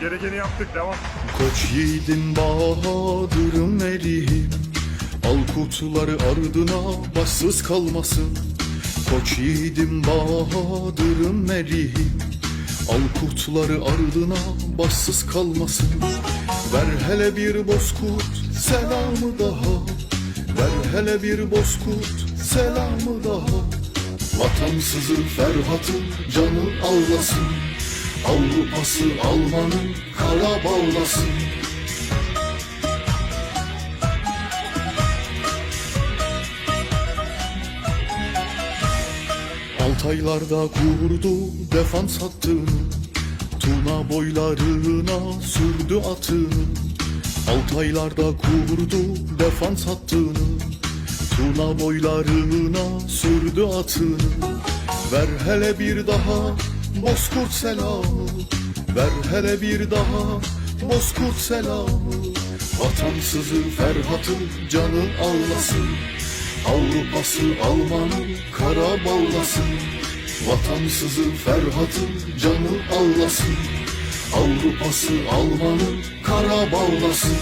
Gerekeni yaptık devam. Koç yiğidim bahadırım eriyim Al kutuları ardına başsız kalmasın. Koç yiğidim bahadırım eriyim Al kutuları ardına başsız kalmasın. Ver hele bir bozkurt selamı daha. Ver hele bir bozkurt selamı daha. Vatansızı Ferhat'ın canı ağlasın Avrupası Alman'ın kara Altaylarda kurdu defans hattını Tuna boylarına sürdü atını. Altaylarda kurdu defans hattını Tuna boylarına sürdü atını. Ver hele bir daha Bozkurt selamı. Ver hele bir daha. Bozkurt selamı. Vatansızı Ferhat'ın canı ağlasın Avrupası Alman'ın kara bağlasın Vatansızı Ferhat'ın canı ağlasın Avrupası Alman'ın kara bağlasın